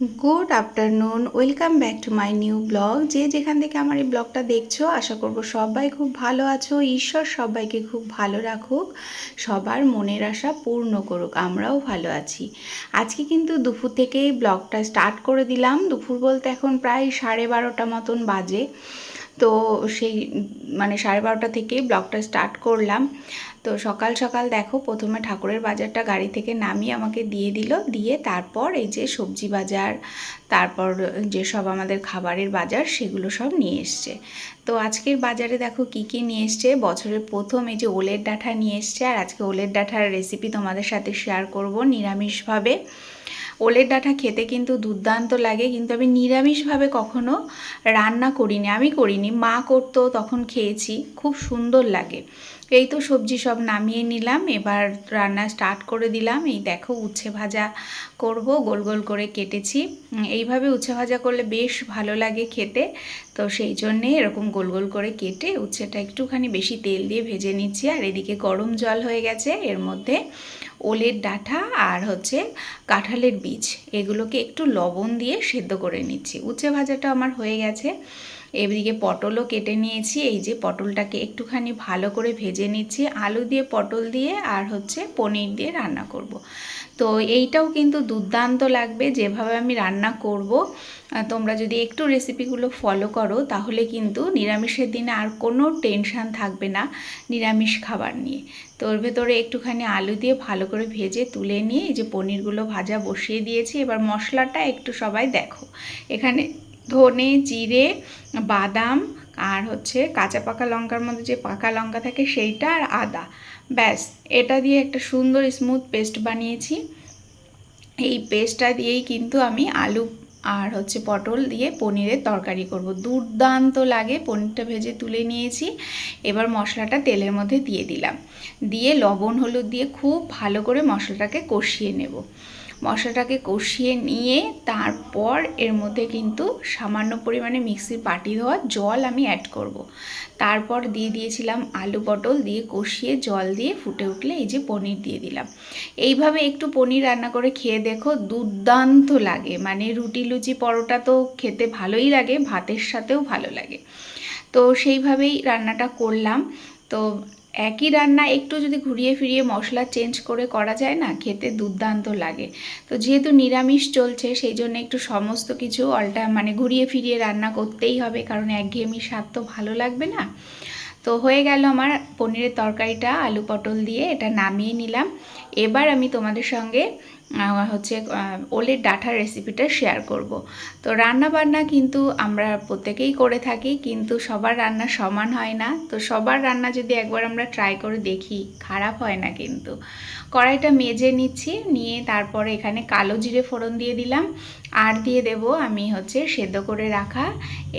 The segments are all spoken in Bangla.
Good afternoon welcome back to my new blog যে যেখান থেকে আমার এই ব্লগটা দেখছ, আশা করব সবাই খুব ভালো আছো। ঈশ্বর সবাইকে খুব ভালো রাখুক। সবার মনের আশা পূর্ণ করুক। আমরাও ভালো আছি। আজকে কিন্তু দুপুর থেকেই ব্লগটা স্টার্ট করে দিলাম। দুপুর বলতে এখন প্রায় সাড়ে বারোটা মতন বাজে। তো সেই মানে সাড়ে বারোটা থেকেই ব্লগটা স্টার্ট করলাম। তো সকাল সকাল দেখো, প্রথমে ঠাকুরের বাজারটা গাড়ি থেকে নামিয়ে আমাকে দিয়ে দিল। দিয়ে তারপর এই যে সবজি বাজার, তারপর যেসব আমাদের খাবারের বাজার, সেগুলো সব নিয়ে এসছে। তো আজকের বাজারে দেখো কি কি নিয়ে এসছে। বছরের প্রথম এই যে ওলের ডাঁটা নিয়ে এসছে। আর আজকে ওলের ডাঁটার রেসিপি তোমাদের সাথে শেয়ার করব নিরামিষভাবে। ওলের ডাঁটা খেতে কিন্তু দুর্দান্ত লাগে, কিন্তু আমি নিরামিষভাবে কখনো রান্না করিনি, আমি করিনি। মা করতো, তখন খেয়েছি, খুব সুন্দর লাগে। এই তো সবজি সব নামিয়ে নিলাম, এবার রান্না স্টার্ট করে দিলাম। এই দেখো উচ্ছে ভাজা করব, গোল গোল করে কেটেছি। এইভাবে উচ্ছে ভাজা করলে বেশ ভালো লাগে খেতে। তো সেই জন্যে এরকম গোল গোল করে কেটে উচ্ছেটা একটুখানি বেশি তেল দিয়ে ভেজে নিচ্ছি। আর এদিকে গরম জল হয়ে গেছে, এর মধ্যে ওলের ডাঁটা আর হচ্ছে কাঁঠালের বীজ। এগুলোকে একটু লবণ দিয়ে সেদ্ধ করে নিচ্ছি। উচ্ছে ভাজাটা আমার হয়ে গেছে। এদিকে পটলও কেটে নিয়েছি। এই যে পটলটাকে একটুখানি ভালো করে ভেজে নিচ্ছি। আলু দিয়ে পটল দিয়ে আর হচ্ছে পনির দিয়ে রান্না করব। তো এইটাও কিন্তু দুর্দান্ত লাগবে যেভাবে আমি রান্না করব। তোমরা যদি একটু রেসিপিগুলো ফলো করো, তাহলে কিন্তু নিরামিষের দিনে আর কোনো টেনশান থাকবে না নিরামিষ খাবার নিয়ে। তো ওর ভেতরে একটুখানি আলু দিয়ে ভালো করে ভেজে তুলে নিয়ে এই যে পনিরগুলো ভাজা বসিয়ে দিয়েছি। এবার মশলাটা একটু সবাই দেখো। এখানে ধনে, জিরে, বাদাম আর হচ্ছে কাঁচা পাকা লঙ্কার মধ্যে যে পাকা লঙ্কা থাকে সেইটা আর আদা। ব্যাস, এটা দিয়ে একটা সুন্দর স্মুথ পেস্ট বানিয়েছি। এই পেস্টটা দিয়েই কিন্তু আমি আলু আর হচ্ছে পটল দিয়ে পনিরের তরকারি করব। দুর্দান্ত লাগে, পনিরটা ভেজে তুলে নিয়েছি। এবার মশলাটা তেলের মধ্যে দিয়ে দিলাম। দিয়ে লবণ, হলুদ দিয়ে খুব ভালো করে মশলাটাকে কষিয়ে নেব। মশলাটাকে কষিয়ে নিয়ে তারপর এর মধ্যে কিন্তু সামান্য পরিমাণে মিক্সির পাটি দেওয়া জল আমি অ্যাড করব। তারপর দিয়ে দিয়েছিলাম আলু পটল দিয়ে কষিয়ে জল দিয়ে ফুটে উঠলে এই যে পনির দিয়ে দিলাম। এইভাবে একটু পনির রান্না করে খেয়ে দেখো দুর্দান্ত লাগে। মানে রুটি লুচি পরোটা তো খেতে ভালোই লাগে, ভাতের সাথেও ভালো লাগে। তো সেইভাবেই রান্নাটা করলাম। তো একই রান্না একটু যদি ঘুরিয়ে ফিরিয়ে মশলা চেঞ্জ করে করা যায় না, খেতে দুর্দান্ত লাগে। তো যেহেতু নিরামিষ চলছে, সেই জন্য একটু সমস্ত কিছু অল্টা মানে ঘুরিয়ে ফিরিয়ে রান্না করতেই হবে, কারণ একঘেয়েমি স্বাদ তো ভালো লাগবে না। তো হয়ে গেল আমার পনিরের তরকারিটা, আলু পটল দিয়ে এটা নামিয়ে নিলাম। এবার আমি তোমাদের সঙ্গে হচ্ছে ওলের ডাঁটার রেসিপিটা শেয়ার করব। তো রান্না বান্না কিন্তু আমরা প্রত্যেকেই করে থাকি, কিন্তু সবার রান্না সমান হয় না। তো সবার রান্না যদি একবার আমরা ট্রাই করে দেখি, খারাপ হয় না কিন্তু। কড়াইটা মেজে নিচ্ছি, নিয়ে তারপরে এখানে কালো জিরে ফোড়ন দিয়ে দিলাম। আর দিয়ে দেব আমি হচ্ছে সেদ্ধ করে রাখা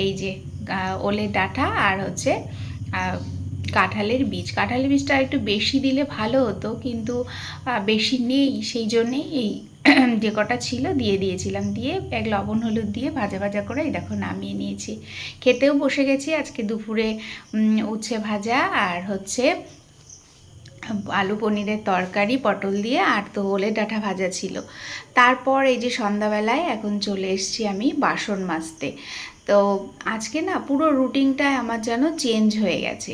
এই যে ওলের ডাঁটা আর হচ্ছে কাঁঠালের বীজ। কাঁঠালের বীজটা একটু বেশি দিলে ভালো হতো, কিন্তু বেশি নেই, সেই জন্যেই এই যে কটা ছিল দিয়ে দিয়েছিলাম। দিয়ে এক লবণ হলুদ দিয়ে ভাজা ভাজা করে এই দেখো নামিয়ে নিয়েছি। খেতেও বসে গেছি, আজকে দুপুরে উচ্ছে ভাজা আর হচ্ছে আলু পনিরের তরকারি, পটল দিয়ে আর তো ওলে ডাঁটা ভাজা ছিল। তারপর এই যে সন্ধ্যাবেলায় এখন চলে এসছি আমি বাসন মাজতে। তো আজকে না পুরো রুটিনটা আমার যেন চেঞ্জ হয়ে গেছে।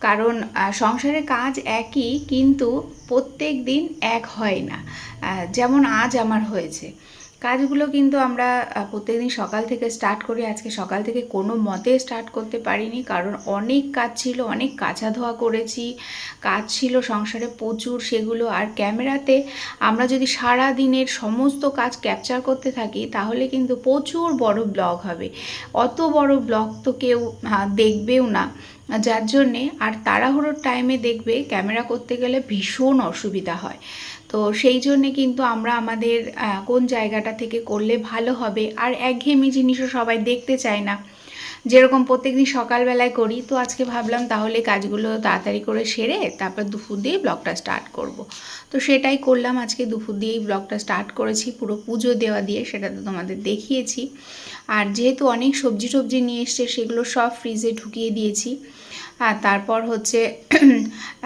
কারণ সংসারে কাজ একই, কিন্তু প্রত্যেক দিন এক হয় না। যেমন আজ আমার হয়েছে। কাজগুলো কিন্তু আমরা প্রত্যেকদিন সকাল থেকে স্টার্ট করি। আজকে সকাল থেকে কোনো মতে স্টার্ট করতে পারিনি, কারণ অনেক কাজ ছিল, অনেক কাঁচা ধোয়া করেছি। কাজ ছিল সংসারে প্রচুর, সেগুলো আর ক্যামেরাতে আমরা যদি সারা দিনের সমস্ত কাজ ক্যাপচার করতে থাকি, তাহলে কিন্তু প্রচুর বড় ব্লগ হবে। অত বড় ব্লগ তো কেউ দেখবেও না। যার জন্যে আর তাড়াহুড়োর টাইমে দেখবে ক্যামেরা করতে গেলে ভীষণ অসুবিধা হয়। তো সেই জন্যে কিন্তু আমরা আমাদের কোন জায়গাটা থেকে করলে ভালো হবে? আর একঘেয়েমি জিনিসও সবাই দেখতে চায় না। যেরকম প্রত্যেকদিন সকালবেলায় করি, তো আজকে ভাবলাম তাহলে কাজগুলো তাড়াতাড়ি করে সেরে তারপর দুপুর দিয়ে ব্লগটা স্টার্ট করব। তো সেটাই করলাম, আজকে দুপুর দিয়েই ব্লগটা স্টার্ট করেছি, পুরো পুজো দেওয়া দিয়ে সেটা তো তোমাদের দেখিয়েছি। আর যেহেতু অনেক সবজি টবজি নিয়ে এসছে, সেগুলো সব ফ্রিজে ঢুকিয়ে দিয়েছি। আর তারপর হচ্ছে,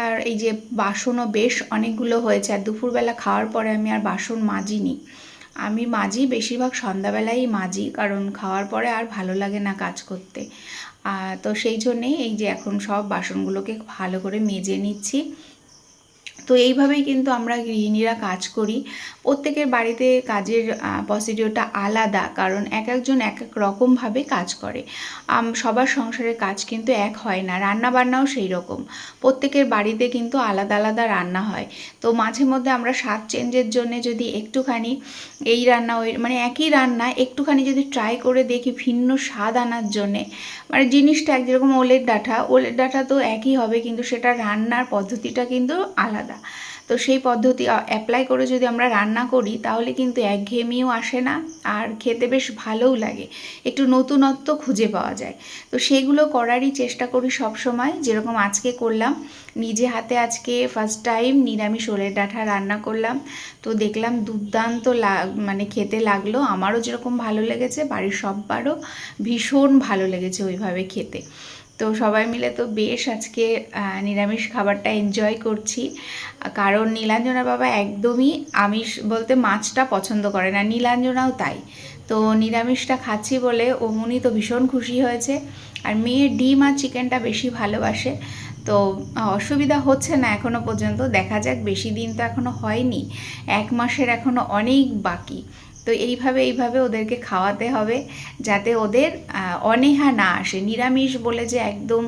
আর এই যে বাসনও বেশ অনেকগুলো হয়েছে, আর দুপুরবেলা খাওয়ার পরে আমি আর বাসন মাজিনি আমি মাজি, বেশিরভাগ সন্ধ্যাবেলাই মাজি, কারণ খাওয়ার পরে আর ভালো লাগে না কাজ করতে। তো সেই জন্যেই এই যে এখন সব বাসনগুলোকে ভালো করে মেজে নিচ্ছি। তো এইভাবেই কিন্তু আমরা গৃহিণীরা কাজ করি। প্রত্যেকের বাড়িতে কাজের প্রসিডিওরটা আলাদা, কারণ এক একজন এক এক রকমভাবে কাজ করে। সবার সংসারের কাজ কিন্তু এক হয় না রান্না বান্নাও সেই রকম। প্রত্যেকের বাড়িতে কিন্তু আলাদা আলাদা রান্না হয়। তো মাঝে মধ্যে আমরা স্বাদ চেঞ্জের জন্য যদি একটুখানি এই রান্না, ওই মানে একই রান্না একটুখানি যদি ট্রাই করে দেখি ভিন্ন স্বাদ আনার জন্যে মানে জিনিসটা এক, যেরকম ওলের ডাঁটা ওলের ডাঁটা তো একই হবে, কিন্তু সেটা রান্নার পদ্ধতিটা কিন্তু আলাদা। তো সেই পদ্ধতি অ্যাপ্লাই করে যদি আমরা রান্না করি, তাহলে কিন্তু একঘেয়েমিও আসে না আর খেতে বেশ ভালোও লাগে। একটু নতুনত্ব খুঁজে পাওয়া যায়। তো সেগুলো করারই চেষ্টা করি সব সময় যেরকম আজকে করলাম। নিজে হাতে আজকে ফার্স্ট টাইম নিরামিষ ওলের ডাঁটা রান্না করলাম। তো দেখলাম দুর্দান্ত মানে খেতে লাগল। আমারও যেরকম ভালো লেগেছে, বাড়ির সববারও ভীষণ ভালো লেগেছে ওইভাবে খেতে। তো সবাই মিলে তো বেশ আজকে নিরামিষ খাবারটা এনজয় করছি। কারণ নীলাঞ্জনা বাবা একদমই আমিষ বলতে মাছটা পছন্দ করে না, নীলাঞ্জনাও তাই। তো নিরামিষটা খাচ্ছি বলে অমনি তো ভীষণ খুশি হয়েছে। আর মেয়ে ডিম আর চিকেনটা বেশি ভালোবাসে। তো অসুবিধা হচ্ছে না এখনও পর্যন্ত, দেখা যাক, বেশি দিন তো এখনও হয়নি। এক মাসের এখনও অনেক বাকি। তো এইভাবে এইভাবে ওদেরকে খাওয়াতে হবে যাতে ওদের অনেহা না আসে। নিরামিষ বলে যে একদম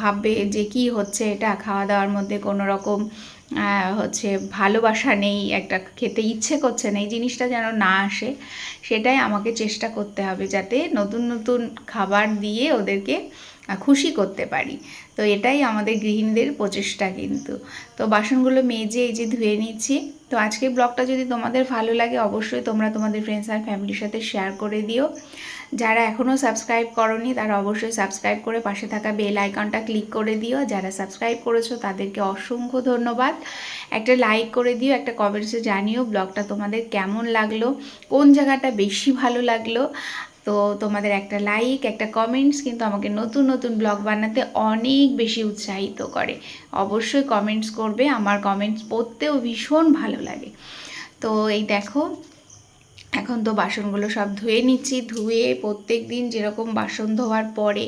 ভাববে যে কি হচ্ছে এটা খাওয়া দাওয়ার মধ্যে কোনো রকম হচ্ছে ভালোবাসা নেই, একটা খেতে ইচ্ছে করছে না, এই জিনিসটা যেন না আসে, সেটাই আমাকে চেষ্টা করতে হবে যাতে নতুন নতুন খাবার দিয়ে ওদেরকে খুশি করতে পারি। তো এটাই আমাদের গৃহিণীদের প্রচেষ্টা কিন্তু। তো বাসনগুলো মেজে এই যে ধুয়ে নিচ্ছি। তো আজকের ব্লগটা যদি তোমাদের ভালো লাগে অবশ্যই তোমরা তোমাদের ফ্রেন্ডস আর ফ্যামিলির সাথে শেয়ার করে দিও। যারা এখনও সাবস্ক্রাইব করনি, তারা অবশ্যই সাবস্ক্রাইব করে পাশে থাকা বেল আইকনটা ক্লিক করে দিও। যারা সাবস্ক্রাইব করেছ, তাদেরকে অসংখ্য ধন্যবাদ। একটা লাইক করে দিও, একটা কমেন্টসে জানিও ব্লগটা তোমাদের কেমন লাগল, কোন জায়গাটা বেশি ভালো লাগল। তো তোমাদের একটা লাইক একটা কমেন্টস কিন্তু আমাকে নতুন নতুন ব্লগ বানাতে অনেক বেশি উৎসাহিত করে। অবশ্যই কমেন্টস করবে, আমার কমেন্টস পড়তেও ভীষণ ভালো লাগে। তো এই দেখো, এখন তো বাসনগুলো সব ধুয়ে নিচ্ছি, ধুয়ে প্রত্যেক দিন যেরকম বাসন ধোয়ার পরে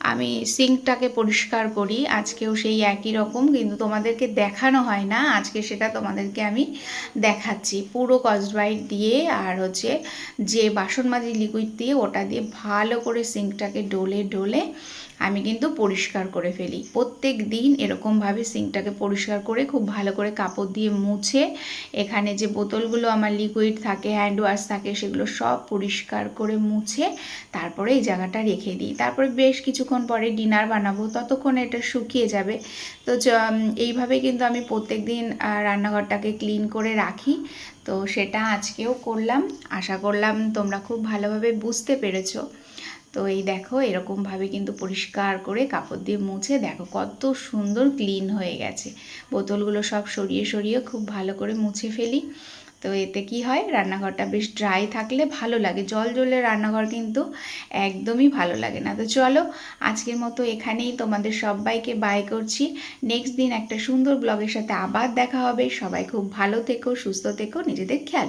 আমি সিঙ্কটাকে পরিষ্কার করি। আজকেও সেই একই রকম, কিন্তু তোমাদেরকে দেখানো হয় না। আজকে সেটা তোমাদেরকে আমি দেখাচ্ছি। পুরো কসবাইট দিয়ে আর হচ্ছে যে বাসন মাজি লিকুইড দিয়ে ওটা দিয়ে ভালো করে সিঙ্কটাকে ডোলে ডলে আমি কিন্তু পরিষ্কার করে ফেলি। প্রত্যেক দিন এরকমভাবে সিঙ্কটাকে পরিষ্কার করে খুব ভালো করে কাপড় দিয়ে মুছে, এখানে যে বোতলগুলো আমার লিকুইড থাকে হ্যান্ড ওয়াশ থাকে, সেগুলো সব পরিষ্কার করে মুছে, তারপরে এই জায়গাটা রেখে দিই। তারপরে বেশ কিছুক্ষণ পরে ডিনার বানাবো, ততক্ষণ এটা শুকিয়ে যাবে। তো এইভাবে কিন্তু আমি প্রত্যেক দিন রান্নাঘরটাকে ক্লিন করে রাখি। তো সেটা আজকেও করলাম। আশা করলাম তোমরা খুব ভালোভাবে বুঝতে পেরেছ। তো এই দেখো এরকমভাবে কিন্তু পরিষ্কার করে কাপড় দিয়ে মুছে দেখো কত সুন্দর ক্লিন হয়ে গেছে। বোতলগুলো সব সরিয়ে সরিয়ে খুব ভালো করে মুছে ফেলি। তো এতে কি হয়, রান্নাঘরটা বেশ ড্রাই থাকলে ভালো লাগে। জল জলে রান্নাঘর কিন্তু একদমই ভালো লাগে না। তো চলো, আজকের মতো এখানেই তোমাদের সবাইকে বাই করছি। নেক্সট দিন একটা সুন্দর ব্লগের সাথে আবার দেখা হবে। সবাই খুব ভালো থেকো, সুস্থ থেকো, নিজেদের খেয়াল।